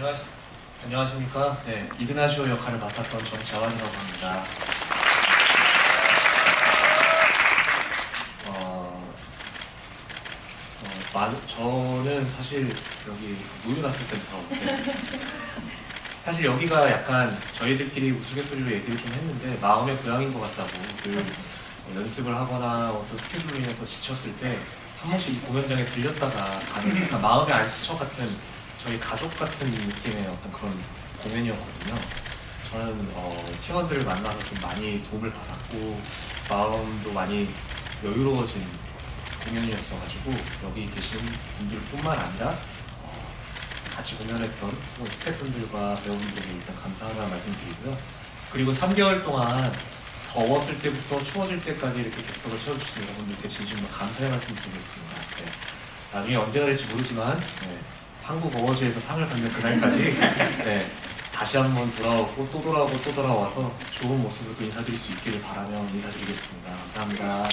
안녕하시, 안녕하십니까. 네, 이그나시오 역할을 맡았던 정재환이라고 합니다. 어, 어, 마- 저는 사실 여기 노윤아트센터. 네. 사실 여기가 약간 저희들끼리 우스갯소리로 얘기를 좀 했는데 마음의 고향인 것 같다고 늘 연습을 하거나 어떤 스케줄로 인해서 지쳤을 때 한 번씩 이 공연장에 들렸다가 가는 약간 마음의 안식처 같은 저희 가족 같은 느낌의 어떤 그런 공연이었거든요. 저는 어, 팀원들을 만나서 좀 많이 도움을 받았고 마음도 많이 여유로워진 공연이었어가지고 여기 계신 분들뿐만 아니라 어, 같이 공연했던 또 스태프분들과 배우분들에게 일단 감사하다는 말씀드리고요. 그리고 3개월 동안 더웠을 때부터 추워질 때까지 이렇게 객석을 채워주신 여러분들께 진심으로 감사의 말씀 드리겠습니다. 네. 나중에 언제가 될지 모르지만 네. 한국 어워즈에서 상을 받는 그날까지 네. 다시 한번 돌아오고 또 돌아오고 또 돌아와서 좋은 모습으로 또 인사드릴 수 있기를 바라며 인사드리겠습니다. 감사합니다.